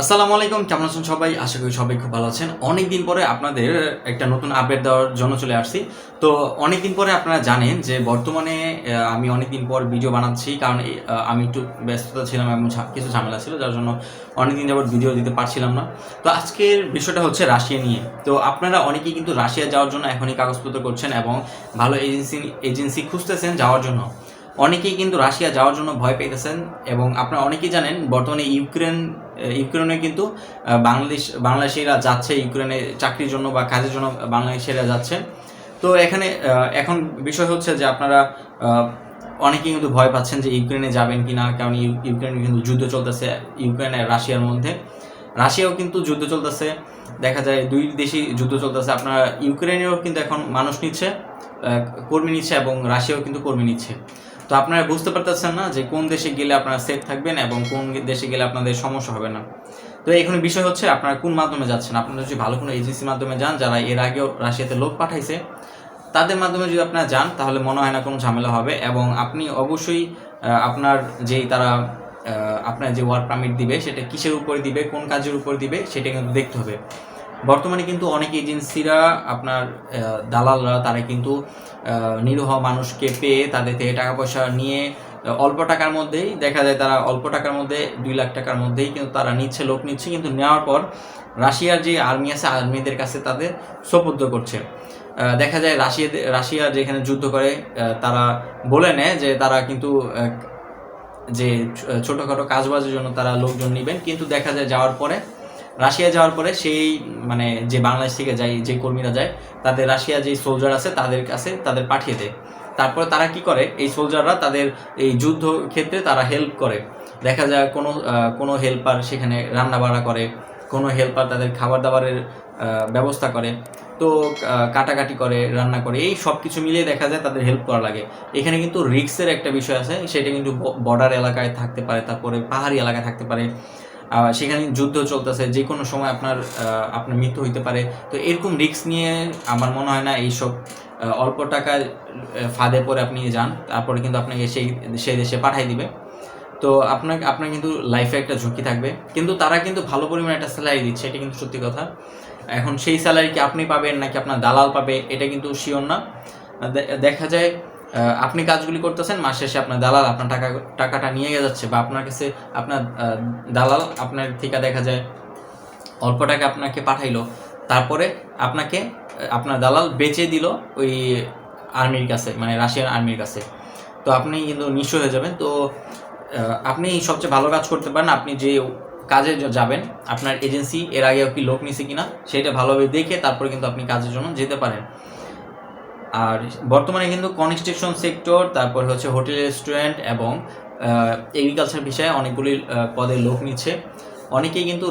আসসালামু আলাইকুম, কেমন আছেন সবাই? আশা করি সবাই খুব ভালো আছেন। অনেক দিন পরে আপনাদের একটা নতুন আপডেট দেওয়ার জন্য চলে আসছি। তো অনেক দিন পরে আপনারা জানেন যে বর্তমানে আমি অনেক দিন পর ভিডিও বানাচ্ছি। কারণ আমি একটু ব্যস্ততা ছিলাম এবং কিছু ঝামেলা ছিল, যার জন্য অনেক দিন যাবত ভিডিও দিতে পারছিলাম না। তো আজকের বিষয়টা হচ্ছে রাশিয়া নিয়ে। তো আপনারা অনেকেই কিন্তু রাশিয়া যাওয়ার জন্য এখনই কাগজপত্র করছেন এবং ভালো এজেন্সি এজেন্সি খুঁজতেছেন যাওয়ার জন্য। অনেকেই কিন্তু রাশিয়া যাওয়ার জন্য ভয় পেতেছেন এবং আপনারা অনেকেই জানেন, বর্তমানে ইউক্রেন ইউক্রেনে কিন্তু বাংলাদেশ, বাংলাদেশিরা যাচ্ছে ইউক্রেনে চাকরির জন্য বা কাজের জন্য বাংলাদেশিরা যাচ্ছে। তো এখানে এখন বিষয় হচ্ছে যে আপনারা অনেকেই কিন্তু ভয় পাচ্ছেন যে ইউক্রেনে যাবেন কি না কারণ ইউ- ইউক্রেনে কিন্তু যুদ্ধ চলতেছে ইউক্রেন, রাশিয়ার মধ্যে। রাশিয়াও কিন্তু যুদ্ধ চলতেছে, দেখা যায় দুই দেশই যুদ্ধ চলতেছে। আপনারা ইউক্রেনেও কিন্তু এখন মানুষ নিচ্ছে কর্মী নিচ্ছে এবং রাশিয়াও কিন্তু কর্মী নিচ্ছে। আপনারা বুঝতে পারতেছেন না যে কোন দেশে গেলে আপনারা সেফ থাকবেন এবং কোন দেশে গেলে আপনাদের সমস্যা হবে না। তো এখানে বিষয় হচ্ছে আপনারা কোন মাধ্যমে যাচ্ছেন? আপনারা যদি ভালো কোনো এজেন্সির মাধ্যমে যান, যারা এর আগেও রাশিয়াতে লোক পাঠাইছে, তাদের মাধ্যমে যদি আপনারা যান, তাহলে মনে হয় না কোনো ঝামেলা হবে এবং আপনি অবশ্যই আপনার যেই তারা আপনার যে ওয়ার্ক পারমিট দিবে, সেটা কিসের উপরে দিবে, কোন কাজের উপর দিবে, সেটা কিন্তু দেখতে হবে। বর্তমানে কিন্তু অনেক এজেন্সিরা আপনার দালালরা, তারা কিন্তু নিরীহ মানুষকে পেয়ে তাদের থেকে টাকা পয়সা নিয়ে অল্প টাকার মধ্যেই, দেখা যায় তারা অল্প টাকার মধ্যে, দুই লাখ টাকার মধ্যেই কিন্তু তারা নিচ্ছে, লোক নিচ্ছে, কিন্তু নেওয়ার পর রাশিয়ার যে আর্মি আছে, আর্মিদের কাছে তাদের সোপর্দ করছে। দেখা যায় রাশিয়া রাশিয়া যেখানে যুদ্ধ করে তারা বলে নেয় যে তারা কিন্তু যে ছোটখাটো কাজবাজের জন্য তারা লোকজন নেবেন, কিন্তু দেখা যায় যাওয়ার পরে রাশিয়া যাওয়ার পরে সেই মানে যে বাংলাদেশ থেকে যায়, যে কর্মীরা যায়, তাদের রাশিয়া যে সোলজার আছে, তাদের কাছে তাদের পাঠিয়ে দেয়। তারপরে তারা কি করে? এই সোলজাররা তাদের এই যুদ্ধ ক্ষেত্রে তারা হেল্প করে। দেখা যায় কোনো কোনো হেল্পার সেখানে রান্না বাড়া করে, কোনো হেল্পার তাদের খাবার দাবারের ব্যবস্থা করে, তো কাটাকাটি করে, রান্না করে, এই সব কিছু মিলিয়ে দেখা যায় তাদের হেল্প করা লাগে। এখানে কিন্তু রিক্সের একটা বিষয় আছে, সেটা কিন্তু বর্ডার এলাকায় থাকতে পারে, তারপরে পাহাড়ি এলাকায় থাকতে পারে। সেখানে যুদ্ধ চলতেছে যে কোনো সময় আপনার আপনার মৃত্যু হইতে পারে। তো এরকম রিস্ক নিয়ে আমার মনে হয় না এইসব অল্প টাকার ফাঁদে পরে আপনি যান, তারপরে কিন্তু আপনাকে সেই সেই দেশে পাঠাই দিবে। তো আপনার আপনার কিন্তু লাইফে একটা ঝুঁকি থাকবে। কিন্তু তারা কিন্তু ভালো পরিমাণে একটা স্যালারি দিচ্ছে, এটা কিন্তু সত্যি কথা। এখন সেই স্যালারি কি আপনি পাবেন নাকি আপনার দালাল পাবে, এটা কিন্তু শিওর না। দেখা যায় আপনি কাজগুলি করতেছেন, মাস শেষে আপনার দালাল আপনার টাকা, টাকাটা নিয়ে যাচ্ছে বা আপনার কাছে আপনার দালাল আপনার থেকে দেখা যায়। অল্প টাকা আপনাকে পাঠাইলো, তারপরে আপনাকে আপনার দালাল বেচে দিল ওই আর্মির কাছে মানে রাশিয়ান আর্মির কাছে। তো আপনি কিন্তু নিঃস্ব হয়ে যাবেন। তো আপনি সবচেয়ে ভালো কাজ করতে পারেন, আপনি যে কাজে যাবেন, আপনার এজেন্সি এর আগে কি লোক নিছে কিনা, সেটা ভালোভাবে দেখে তারপরে কিন্তু আপনি কাজের জন্য যেতে পারেন। আর বর্তমানে কিন্তু কনস্ট্রাকশন সেক্টর তারপর হচ্ছে হোটেল রেস্টুরেন্ট এবং এগ্রিকালচার বিষয়ে অনেকগুলি পদে লোক নিচ্ছে। অনেকেই কিন্তু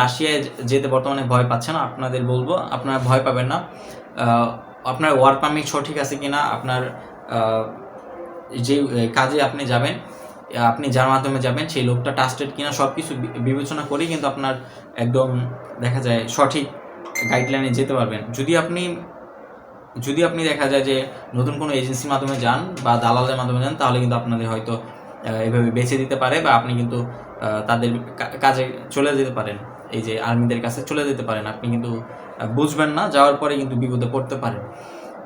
রাশিয়ায় যেতে বর্তমানে ভয় পাচ্ছে না, আপনাদের বলব, আপনারা ভয় পাবেন না। আপনার ওয়ার্ক পারমিট সঠিক আছে কি না আপনার যে, কাজে আপনি যাবেন, আপনি যার মাধ্যমে যাবেন, সেই লোকটা ট্রাস্টেড কিনা সব কিছু বিবেচনা করেই কিন্তু আপনার একদম দেখা যায় সঠিক গাইডলাইনে যেতে পারবেন। যদি আপনি যদি আপনি দেখা যায় যে নতুন কোনো এজেন্সির মাধ্যমে যান বা দালালের মাধ্যমে যান, তাহলে কিন্তু আপনাদের হয়তো এভাবে বেছে দিতে পারে বা আপনি কিন্তু তাদের কাজে চলে যেতে পারেন। এই যে আর্মিদের কাছে চলে যেতে পারেন। আপনি কিন্তু বুঝবেন না, যাওয়ার পরে কিন্তু বিপদে পড়তে পারেন।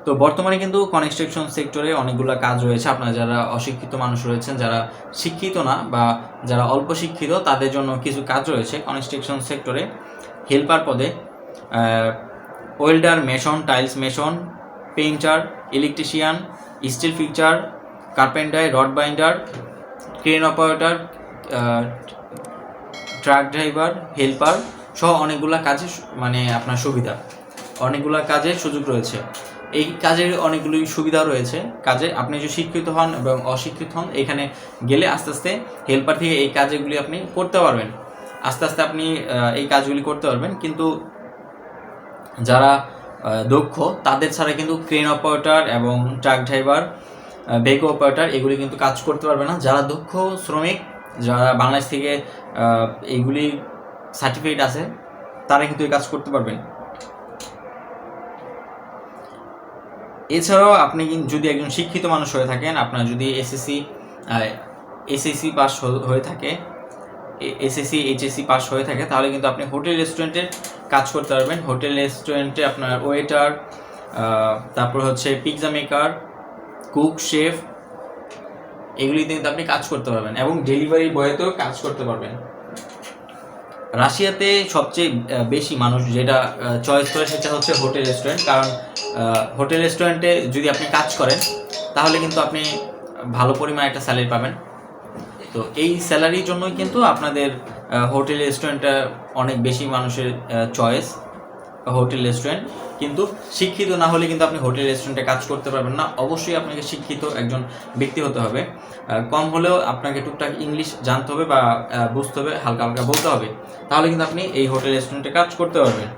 তো বর্তমানে কিন্তু কনস্ট্রাকশন সেক্টরে অনেকগুলো কাজ রয়েছে। আপনারা যারা অশিক্ষিত মানুষ রয়েছেন, যারা শিক্ষিত না বা যারা অল্প শিক্ষিত, তাদের জন্য কিছু কাজ রয়েছে কনস্ট্রাকশন সেক্টরে হেল্পার পদে welder mason tiles mason painter, electrician, steel fixer, carpenter, rod binder, crane operator truck driver, helper সহ অনেকগুলো কাজে মানে আপনার সুবিধা। অনেকগুলো কাজের সুযোগ রয়েছে। এই কাজের অনেকগুলি সুবিধা রয়েছে। কাজে আপনি যদি শিক্ষিত হন এবং অশিক্ষিত হন, এখানে গেলে আস্তে আস্তে হেল্পার থেকে এই কাজগুলি আপনি করতে পারবেন। আস্তে আস্তে আপনি এই কাজগুলি করতে পারবেন। কিন্তু যারা দক্ষ। তাদের ছাড়া কিন্তু ক্রেন অপারেটর এবং ট্রাক ড্রাইভার বেগ অপারেটর এগুলি কিন্তু কাজ করতে পারবে না। যারা দক্ষ শ্রমিক যারা বাংলাদেশ থেকে আহ, এইগুলি সার্টিফিকেট আছে তারা কিন্তু এই কাজ করতে পারবেন এছাড়াও আপনি যদি একজন শিক্ষিত মানুষ হয়ে থাকেন আপনার যদি এসএসসি এসএসসি পাস হয়ে থাকে এসএসসি এইচএসসি পাস হয়ে থাকে তাহলে কিন্তু আপনি হোটেল রেস্টুরেন্টে কাজ করতে পারবেন। হোটেল রেস্টুরেন্টে আপনার ওয়েটার তারপর হচ্ছে পিৎজা মেকার কুক শেফ এগুলিতে কিন্তু আপনি কাজ করতে পারবেন এবং ডেলিভারি বয়েতেও কাজ করতে পারবেন। রাশিয়াতে সবচেয়ে বেশি মানুষ যেটা চয়েস করে সেটা হচ্ছে হোটেল রেস্টুরেন্ট কারণ হোটেল রেস্টুরেন্টে যদি আপনি কাজ করেন, তাহলে কিন্তু আপনি ভালো পরিমাণ একটা স্যালারি পাবেন। তো এই স্যালারির জন্যই কিন্তু আপনাদের হোটেল রেস্টুরেন্টটা অনেক বেশি মানুষের চয়েস হোটেল রেস্টুরেন্ট কিন্তু শিক্ষিত না হলে কিন্তু আপনি হোটেল রেস্টুরেন্টে কাজ করতে পারবেন না। অবশ্যই আপনাকে শিক্ষিত একজন ব্যক্তি হতে হবে। কম হলেও আপনাকে টুকটাক ইংলিশ জানতে হবে বা বুঝতে হবে, হালকা হালকা বলতে হবে। তাহলে কিন্তু আপনি এই হোটেল রেস্টুরেন্টে কাজ করতে পারবেন।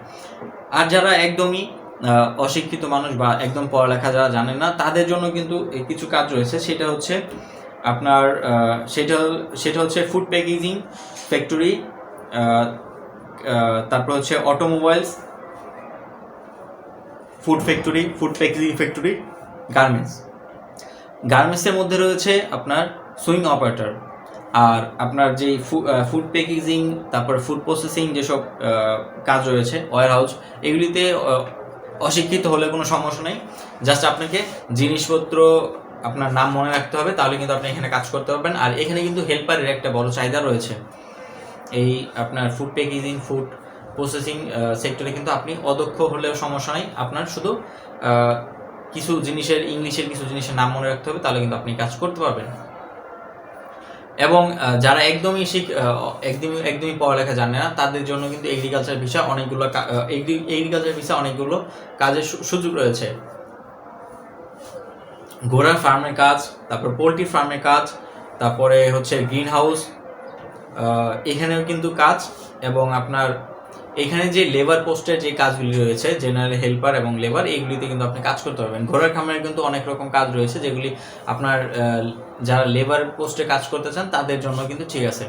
আর যারা একদমই অশিক্ষিত মানুষ বা একদম পড়ালেখা যারা জানেন না, তাদের জন্য কিন্তু কিছু কাজ রয়েছে। সেটা হচ্ছে আপনার সেটা সেটা হচ্ছে ফুড প্যাকেজিং ফ্যাক্টরি তারপর হচ্ছে automobiles food factory food packaging factory garments গার্মেন্টসের মধ্যে রয়েছে আপনার সুইং অপারেটর আর আপনার যেই ফুড প্যাকেজিং তারপর ফুড প্রসেসিং যেসব কাজ রয়েছে ওয়ার হাউস এগুলিতে অশিক্ষিত হলে কোনো সমস্যা নেই। জাস্ট আপনাকে জিনিসপত্র আপনার নাম মনে রাখতে হবে, তাহলে কিন্তু আপনি এখানে কাজ করতে পারবেন। আর এখানে কিন্তু হেল্পারের একটা বড় চাহিদা রয়েছে। এই আপনার ফুড প্যাকেজিং ফুড প্রসেসিং সেক্টরে কিন্তু আপনি অদক্ষ হলেও সমস্যা নেই। আপনার শুধু কিছু জিনিসের ইংলিশের কিছু জিনিসের নাম মনে রাখতে হবে, তাহলে কিন্তু আপনি কাজ করতে পারবেন। এবং যারা একদমই শিখ একদমই একদমই পড়ালেখা জানে না, তাদের জন্য কিন্তু এগ্রিকালচার ভিসা অনেকগুলো এগ্রিকালচার ভিসা অনেকগুলো কাজের সুযোগ রয়েছে। ঘোড়ার ফার্মের কাজ, তারপর পোলট্রি ফার্মের কাজ, তারপরে হচ্ছে গ্রিন হাউস এখানেও কিন্তু কাজ এবং আপনার এখানে যে লেবার পোস্টের যে কাজগুলি রয়েছে জেনারেল হেল্পার এবং লেবার এইগুলিতে কিন্তু আপনি কাজ করতে পারবেন। ঘোড়ার খামারে কিন্তু অনেক রকম কাজ রয়েছে যেগুলি আপনার যারা লেবার পোস্টে কাজ করতে চান তাদের জন্য কিন্তু ঠিক আছে।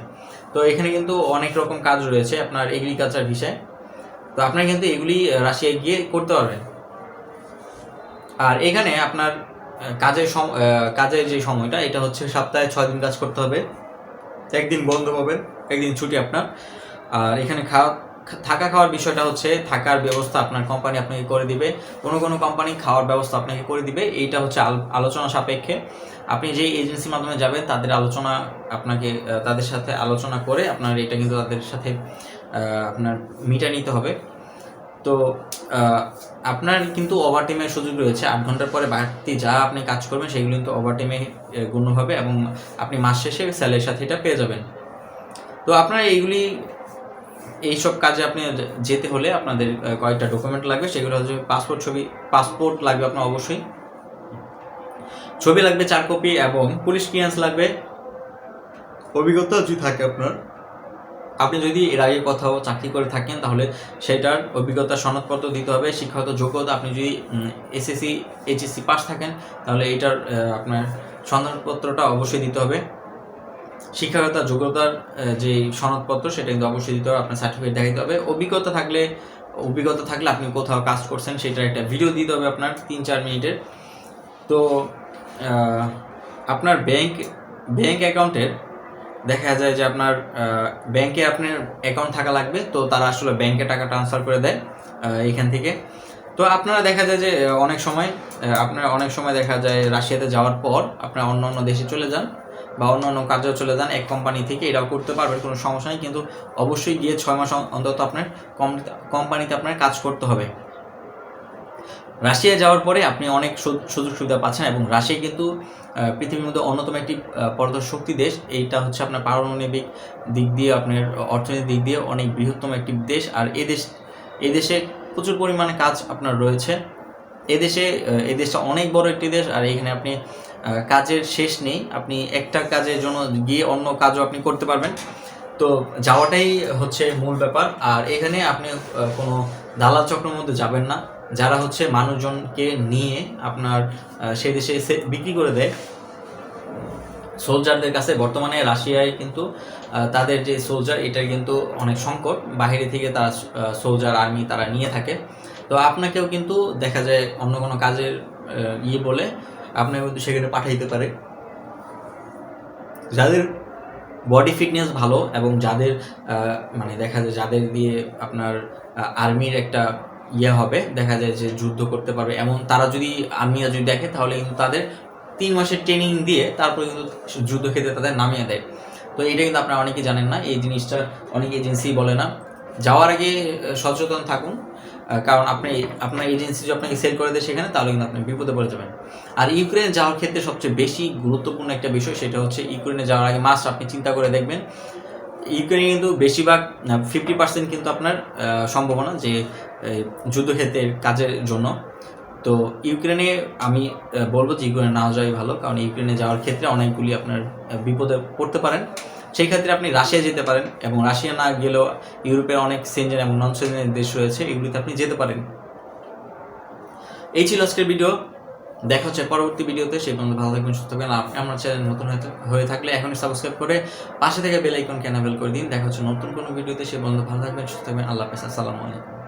তো এখানে কিন্তু অনেক রকম কাজ রয়েছে আপনার এগ্রিকালচার বিষয়ে। তো আপনার কিন্তু এগুলি রাশিয়ায় গিয়ে করতে পারবেন। আর এখানে আপনার কাজের কাজের যে সময়টা, এটা হচ্ছে সপ্তাহে ছয় দিন কাজ করতে হবে। একদিন বন্ধ পাবেন, একদিন ছুটি আপনার। আর এখানে খাওয়া, থাকা খাওয়ার বিষয়টা হচ্ছে, থাকার ব্যবস্থা আপনার কোম্পানি আপনাকে করে দিবে। কোনো কোনো কোম্পানি খাওয়ার ব্যবস্থা আপনাকে করে দিবে। এইটা হচ্ছে আল- আলোচনা সাপেক্ষে। আপনি যেই এজেন্সির মাধ্যমে যাবেন, তাদের আলোচনা আপনাকে তাদের সাথে আলোচনা করে আপনার এটা কিন্তু তাদের সাথে আপনার মিটা নিতে হবে। তো আপনার কিন্তু ওভার টাইমের সুযোগ রয়েছে। আট ঘণ্টার পরে বাড়তি যা আপনি কাজ করবেন, সেগুলো কিন্তু ওভার টাইমে গণ্য হবে এবং আপনি মাস শেষে স্যালারির সাথে এটা পেয়ে যাবেন। তো আপনার এইগুলি, এইসব কাজে আপনি যেতে হলে আপনাদের কয়েকটা ডকুমেন্ট লাগবে। সেগুলো হচ্ছে পাসপোর্ট ছবি পাসপোর্ট লাগবে আপনার অবশ্যই। ছবি লাগবে চার কপি এবং পুলিশ ক্লিয়ারেন্স লাগবে। অভিজ্ঞতা যদি থাকে আপনার আপনি যদি এর আগে কোথাও চাকরি করে থাকেন, তাহলে সেটার অভিজ্ঞতা সনদপত্র দিতে হবে, শিক্ষাগত যোগ্যতা, আপনি যদি এসএসসি এইচএসসি পাস থাকেন, তাহলে এটার আপনার সনদপত্রটা অবশ্যই দিতে হবে। শিক্ষাগত যোগ্যতার যে সনদপত্র, সেটা কিন্তু অবশ্যই দিতে হবে, আপনার সার্টিফিকেট দেখাতে হবে। অভিজ্ঞতা থাকলে অভিজ্ঞতা থাকলে আপনি কোথাও কাজ করছেন, সেটার একটা ভিডিও দিতে হবে আপনার তিন চার মিনিটের। তো আপনার ব্যাংক ব্যাংক অ্যাকাউন্টের দেখা যায় যে আপনার ব্যাংকে আপনার অ্যাকাউন্ট থাকা লাগবে তো তারা আসলে ব্যাংকে টাকা ট্রান্সফার করে দেয় আহ, এইখান থেকে। তো আপনারা দেখা যায় যে অনেক সময় আপনার অনেক সময় দেখা যায় রাশিয়াতে যাওয়ার পর আপনার অন্য অন্য দেশে চলে যান বা অন্য অন্য কাজেও চলে যান এক কোম্পানি থেকে এটাও করতে পারবেন কোনো সমস্যা নেই। কিন্তু অবশ্যই গিয়ে ছয় মাস অন্তত আপনার কম- কোম্পানিতে আপনার কাজ করতে হবে। রাশিয়া যাওয়ার পরে আপনি অনেক সুযোগ সুবিধা পাচ্ছেন এবং রাশিয়া কিন্তু পৃথিবীর মধ্যে অন্যতম একটি আহ, পরদর শক্তি দেশ। এইটা হচ্ছে আপনার পারমাণবিক দিক দিয়ে আপনার অর্থনৈতিক দিক দিয়ে অনেক বৃহত্তম একটি দেশ। আর এই দেশ এই দেশে প্রচুর পরিমাণে কাজ আপনার রয়েছে। এদেশে আহ, এই দেশটা অনেক বড় একটি দেশ আর এখানে আপনি কাজের শেষ নেই। আপনি একটা কাজের জন্য গিয়ে অন্য কাজও আপনি করতে পারবেন। তো যাওয়াটাই হচ্ছে মূল ব্যাপার। আর এখানে আপনি কোনো দালাল চক্রের মধ্যে যাবেন না। যারা হচ্ছে মানুষজনকে নিয়ে আপনার সেই দেশে বিক্রি করে দেয় সোলজারদের কাছে বর্তমানে রাশিয়ায় কিন্তু তাদের যে সোলজার এটা কিন্তু অনেক সংকট। বাইরে থেকে তারা সোলজার আর্মি তারা নিয়ে থাকে। তো আপনাকেও কিন্তু দেখা যায় অন্য কোনো কাজের ইয়ে বলে আপনাকে কিন্তু সেখানে পাঠাইতে পারে। যাদের বডি ফিটনেস ভালো এবং যাদের মানে দেখা যায় যাদের দিয়ে আপনার আর্মির একটা ইয়ে হবে, দেখা যায় যে যুদ্ধ করতে পারবে। এমন তারা যদি আর্মিরা যদি দেখে, তাহলে কিন্তু তাদের তিন মাসের ট্রেনিং দিয়ে তারপরে কিন্তু যুদ্ধক্ষেত্রে তাদের নামিয়ে দেয়। তো এটা কিন্তু আপনারা অনেকে জানেন না, এই জিনিসটা অনেক এজেন্সি বলে না। যাওয়ার আগে সচেতন থাকুন কারণ আপনি, আপনার এজেন্সি যদি আপনাকে সেল করে দেয় সেখানে, তাহলে কিন্তু আপনি বিপদে পড়ে যাবেন। আর ইউক্রেনে যাওয়ার ক্ষেত্রে সবচেয়ে বেশি গুরুত্বপূর্ণ একটা বিষয়, সেটা হচ্ছে ইউক্রেনে যাওয়ার আগে মাস্ট আপনি চিন্তা করে দেখবেন। ইউক্রেনে কিন্তু বেশিরভাগ ফিফটি পার্সেন্ট কিন্তু আপনার সম্ভাবনা যে যুদ্ধক্ষেত্রের কাজের জন্য। তো ইউক্রেনে আমি বলব যে ইউক্রেনে না যাওয়াই ভালো, কারণ ইউক্রেনে যাওয়ার ক্ষেত্রে অনেকগুলি আপনার বিপদে পড়তে পারেন। সেই ক্ষেত্রে আপনি রাশিয়া যেতে পারেন এবং রাশিয়া না গেলেও ইউরোপের অনেক সেঞ্জেন এবং নন সেঞ্জেন দেশ রয়েছে, এগুলিতে আপনি যেতে পারেন। এই ছিল আজকের ভিডিও। দেখা হচ্ছে পরবর্তী ভিডিওতে। সেই পর্যন্ত ভালো থাকবেন, সুস্থ থাকবেন। আমার চ্যানেল নতুন হয়ে থাকলে এখনই সাবস্ক্রাইব করে পাশে থেকে বেল আইকন ক্যানাবেল করে দিন। দেখা হচ্ছে নতুন কোনো ভিডিওতে। সেই পর্যন্ত ভালো থাকবেন, সুস্থ থাকবেন। আল্লাহ হাফেজ। আসসালামু আলাইকুম।